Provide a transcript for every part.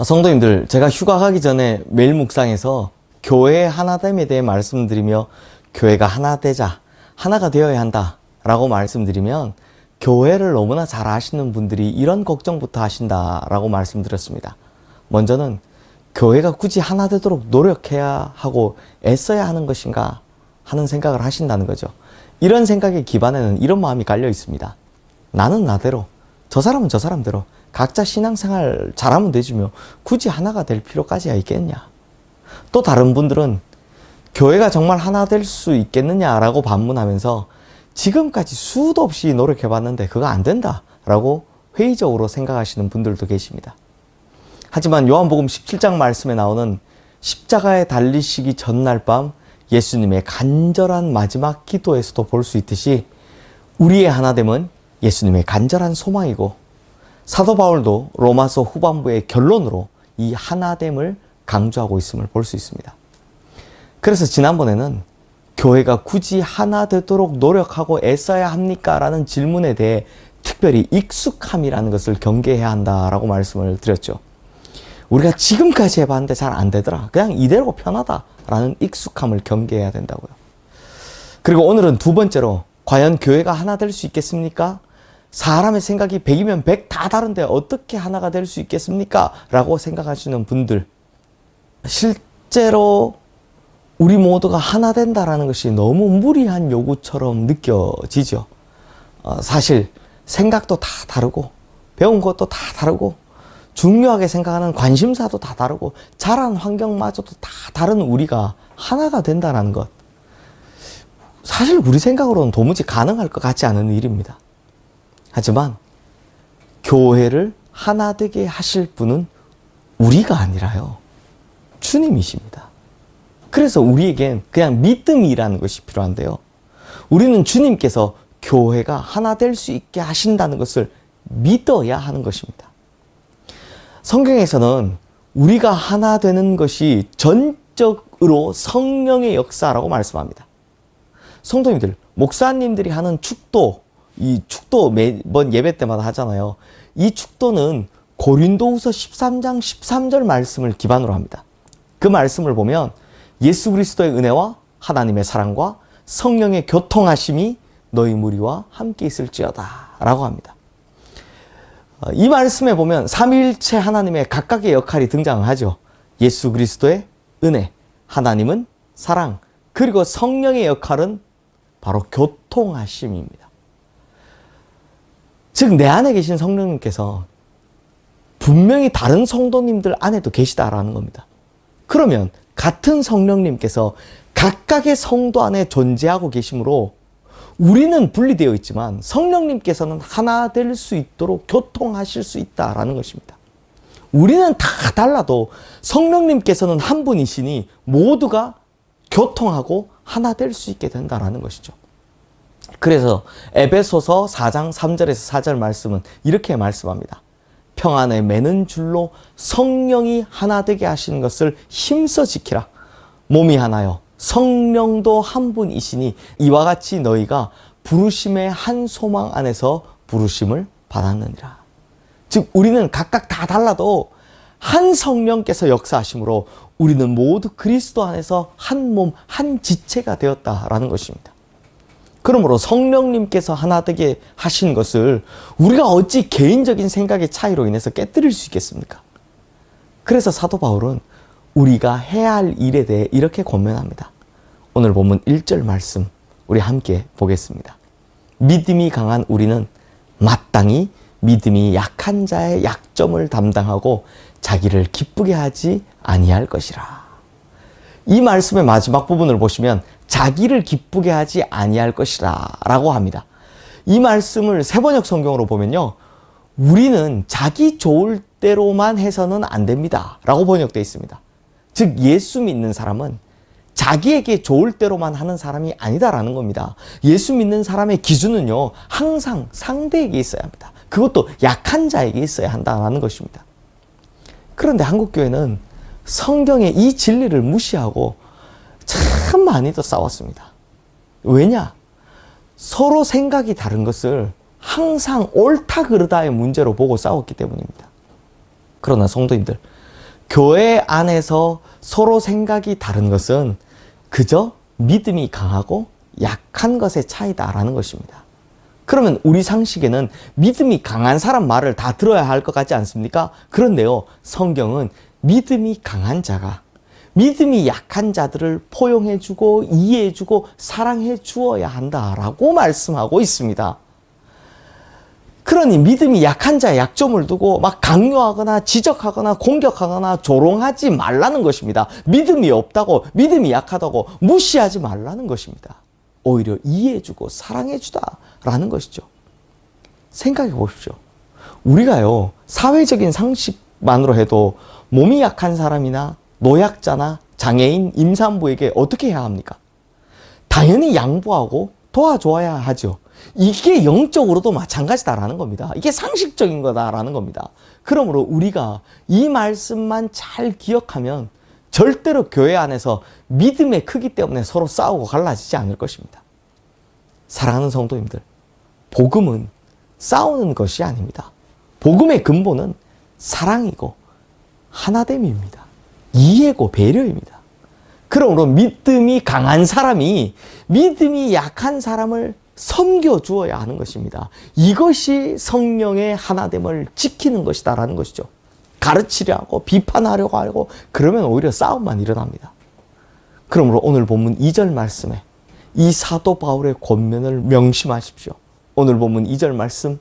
아, 성도님들, 제가 휴가 가기 전에 매일 묵상에서 교회 하나됨에 대해 말씀드리며 교회가 하나 되자, 하나가 되어야 한다 라고 말씀드리면 교회를 너무나 잘 아시는 분들이 이런 걱정부터 하신다 라고 말씀드렸습니다. 먼저는 교회가 굳이 하나 되도록 노력해야 하고 애써야 하는 것인가 하는 생각을 하신다는 거죠. 이런 생각의 기반에는 이런 마음이 깔려 있습니다. 나는 나대로, 저 사람은 저 사람대로 각자 신앙생활 잘하면 되지며 굳이 하나가 될 필요까지야 있겠냐. 또 다른 분들은 교회가 정말 하나 될 수 있겠느냐라고 반문하면서 지금까지 수도 없이 노력해봤는데 그거 안 된다라고 회의적으로 생각하시는 분들도 계십니다. 하지만 요한복음 17장 말씀에 나오는 십자가에 달리시기 전날 밤 예수님의 간절한 마지막 기도에서도 볼 수 있듯이 우리의 하나됨은 예수님의 간절한 소망이고 사도 바울도 로마서 후반부의 결론으로 이 하나됨을 강조하고 있음을 볼 수 있습니다. 그래서 지난번에는 교회가 굳이 하나 되도록 노력하고 애써야 합니까? 라는 질문에 대해 특별히 익숙함이라는 것을 경계해야 한다라고 말씀을 드렸죠. 우리가 지금까지 해봤는데 잘 안 되더라. 그냥 이대로 편하다라는 익숙함을 경계해야 된다고요. 그리고 오늘은 두 번째로 과연 교회가 하나 될 수 있겠습니까? 사람의 생각이 100이면 100 다 다른데 어떻게 하나가 될 수 있겠습니까? 라고 생각하시는 분들. 실제로 우리 모두가 하나 된다라는 것이 너무 무리한 요구처럼 느껴지죠. 어, 사실 생각도 다 다르고 배운 것도 다 다르고 중요하게 생각하는 관심사도 다 다르고 자란 환경마저도 다 다른 우리가 하나가 된다는 것. 사실 우리 생각으로는 도무지 가능할 것 같지 않은 일입니다. 하지만 교회를 하나 되게 하실 분은 우리가 아니라요. 주님이십니다. 그래서 우리에겐 그냥 믿음이라는 것이 필요한데요. 우리는 주님께서 교회가 하나 될 수 있게 하신다는 것을 믿어야 하는 것입니다. 성경에서는 우리가 하나 되는 것이 전적으로 성령의 역사라고 말씀합니다. 성도님들, 목사님들이 하는 축도, 이 축도 매번 예배 때마다 하잖아요. 이 축도는 고린도후서 13장 13절 말씀을 기반으로 합니다. 그 말씀을 보면 예수 그리스도의 은혜와 하나님의 사랑과 성령의 교통하심이 너희 무리와 함께 있을지어다 라고 합니다. 어, 이 말씀에 보면 삼위일체 하나님의 각각의 역할이 등장하죠. 예수 그리스도의 은혜, 하나님은 사랑, 그리고 성령의 역할은 바로 교통하심입니다. 즉, 내 안에 계신 성령님께서 분명히 다른 성도님들 안에도 계시다라는 겁니다. 그러면 같은 성령님께서 각각의 성도 안에 존재하고 계시므로 우리는 분리되어 있지만 성령님께서는 하나 될 수 있도록 교통하실 수 있다라는 것입니다. 우리는 다 달라도 성령님께서는 한 분이시니 모두가 교통하고 하나 될 수 있게 된다라는 것이죠. 그래서 에베소서 4장 3절에서 4절 말씀은 이렇게 말씀합니다. 평안에 매는 줄로 성령이 하나 되게 하시는 것을 힘써 지키라. 몸이 하나요. 성령도 한 분이시니 이와 같이 너희가 부르심의 한 소망 안에서 부르심을 받았느니라. 즉 우리는 각각 다 달라도 한 성령께서 역사하심으로 우리는 모두 그리스도 안에서 한 몸, 한 지체가 되었다라는 것입니다. 그러므로 성령님께서 하나 되게 하신 것을 우리가 어찌 개인적인 생각의 차이로 인해서 깨뜨릴 수 있겠습니까? 그래서 사도 바울은 우리가 해야 할 일에 대해 이렇게 권면합니다. 오늘 본문 1절 말씀 우리 함께 보겠습니다. 믿음이 강한 우리는 마땅히 믿음이 약한 자의 약점을 담당하고 자기를 기쁘게 하지 아니할 것이라. 이 말씀의 마지막 부분을 보시면 자기를 기쁘게 하지 아니할 것이라 라고 합니다. 이 말씀을 세번역 성경으로 보면요. 우리는 자기 좋을 대로만 해서는 안 됩니다. 라고 번역되어 있습니다. 즉, 예수 믿는 사람은 자기에게 좋을 대로만 하는 사람이 아니다라는 겁니다. 예수 믿는 사람의 기준은요, 항상 상대에게 있어야 합니다. 그것도 약한 자에게 있어야 한다라는 것입니다. 그런데 한국교회는 성경의 이 진리를 무시하고 참 많이도 싸웠습니다. 왜냐? 서로 생각이 다른 것을 항상 옳다 그르다의 문제로 보고 싸웠기 때문입니다. 그러나 성도님들, 교회 안에서 서로 생각이 다른 것은 그저 믿음이 강하고 약한 것의 차이다라는 것입니다. 그러면 우리 상식에는 믿음이 강한 사람 말을 다 들어야 할 것 같지 않습니까? 그런데요, 성경은 믿음이 강한 자가 믿음이 약한 자들을 포용해주고 이해해주고 사랑해 주어야 한다라고 말씀하고 있습니다. 그러니 믿음이 약한 자의 약점을 두고 막 강요하거나 지적하거나 공격하거나 조롱하지 말라는 것입니다. 믿음이 없다고, 믿음이 약하다고 무시하지 말라는 것입니다. 오히려 이해해주고 사랑해주다라는 것이죠. 생각해 보십시오. 우리가요, 사회적인 상식 만으로 해도 몸이 약한 사람이나 노약자나 장애인, 임산부에게 어떻게 해야 합니까? 당연히 양보하고 도와줘야 하죠. 이게 영적으로도 마찬가지다라는 겁니다. 이게 상식적인 거다라는 겁니다. 그러므로 우리가 이 말씀만 잘 기억하면 절대로 교회 안에서 믿음의 크기 때문에 서로 싸우고 갈라지지 않을 것입니다. 사랑하는 성도님들, 복음은 싸우는 것이 아닙니다. 복음의 근본은 사랑이고 하나됨입니다. 이해고 배려입니다. 그러므로 믿음이 강한 사람이 믿음이 약한 사람을 섬겨 주어야 하는 것입니다. 이것이 성령의 하나됨을 지키는 것이다라는 것이죠. 가르치려고 비판하려고 하고 그러면 오히려 싸움만 일어납니다. 그러므로 오늘 본문 2절 말씀에 이 사도 바울의 권면을 명심하십시오. 오늘 본문 2절 말씀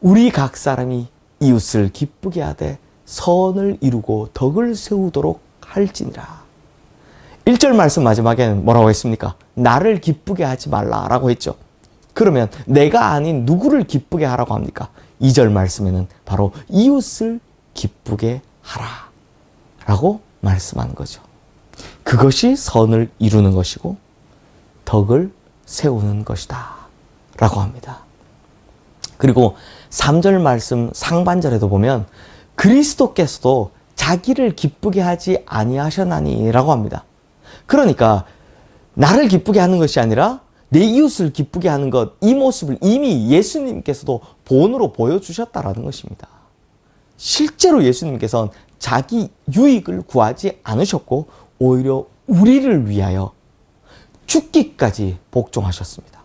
우리 각 사람이 이웃을 기쁘게 하되 선을 이루고 덕을 세우도록 할지니라. 1절 말씀 마지막에는 뭐라고 했습니까? 나를 기쁘게 하지 말라라고 했죠. 그러면 내가 아닌 누구를 기쁘게 하라고 합니까? 2절 말씀에는 바로 이웃을 기쁘게 하라. 라고 말씀한 거죠. 그것이 선을 이루는 것이고 덕을 세우는 것이다. 라고 합니다. 그리고 3절 말씀 상반절에도 보면 그리스도께서도 자기를 기쁘게 하지 아니하셨나니라고 합니다. 그러니까 나를 기쁘게 하는 것이 아니라 내 이웃을 기쁘게 하는 것, 이 모습을 이미 예수님께서도 본으로 보여주셨다라는 것입니다. 실제로 예수님께서는 자기 유익을 구하지 않으셨고, 오히려 우리를 위하여 죽기까지 복종하셨습니다.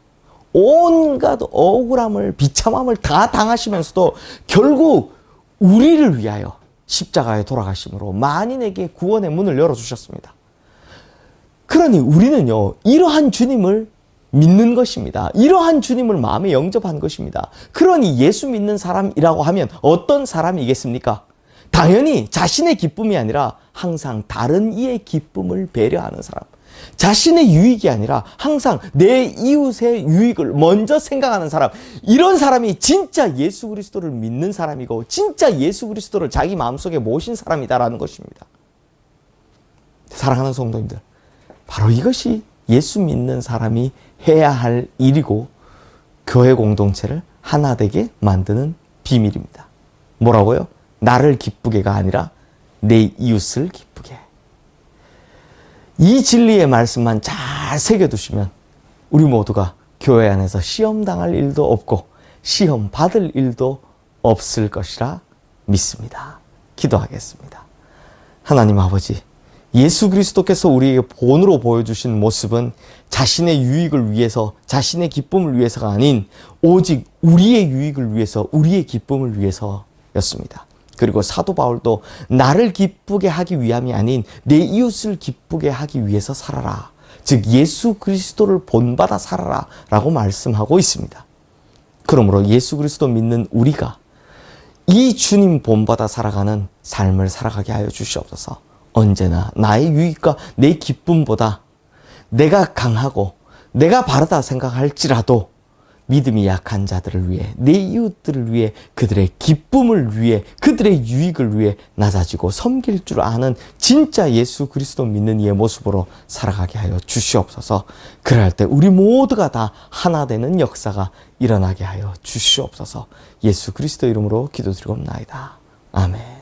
온갖 억울함을, 비참함을 다 당하시면서도 결국 우리를 위하여 십자가에 돌아가심으로 만인에게 구원의 문을 열어 주셨습니다. 그러니 우리는요, 이러한 주님을 믿는 것입니다. 이러한 주님을 마음에 영접한 것입니다. 그러니 예수 믿는 사람이라고 하면 어떤 사람이겠습니까? 당연히 자신의 기쁨이 아니라 항상 다른 이의 기쁨을 배려하는 사람. 자신의 유익이 아니라 항상 내 이웃의 유익을 먼저 생각하는 사람. 이런 사람이 진짜 예수 그리스도를 믿는 사람이고 진짜 예수 그리스도를 자기 마음속에 모신 사람이다라는 것입니다. 사랑하는 성도님들. 바로 이것이 예수 믿는 사람이 해야 할 일이고 교회 공동체를 하나 되게 만드는 비밀입니다. 뭐라고요? 나를 기쁘게가 아니라 내 이웃을 기쁘게. 이 진리의 말씀만 잘 새겨두시면 우리 모두가 교회 안에서 시험 당할 일도 없고 시험 받을 일도 없을 것이라 믿습니다. 기도하겠습니다. 하나님 아버지, 예수 그리스도께서 우리에게 본으로 보여주신 모습은 자신의 유익을 위해서, 자신의 기쁨을 위해서가 아닌 오직 우리의 유익을 위해서, 우리의 기쁨을 위해서였습니다. 그리고 사도 바울도 나를 기쁘게 하기 위함이 아닌 내 이웃을 기쁘게 하기 위해서 살아라. 즉 예수 그리스도를 본받아 살아라 라고 말씀하고 있습니다. 그러므로 예수 그리스도 믿는 우리가 이 주님 본받아 살아가는 삶을 살아가게 하여 주시옵소서. 언제나 나의 유익과 내 기쁨보다 내가 강하고 내가 바르다 생각할지라도 믿음이 약한 자들을 위해 내 이웃들을 위해 그들의 기쁨을 위해 그들의 유익을 위해 낮아지고 섬길 줄 아는 진짜 예수 그리스도 믿는 이의 모습으로 살아가게 하여 주시옵소서. 그럴 때 우리 모두가 다 하나 되는 역사가 일어나게 하여 주시옵소서. 예수 그리스도 이름으로 기도드리옵나이다. 아멘.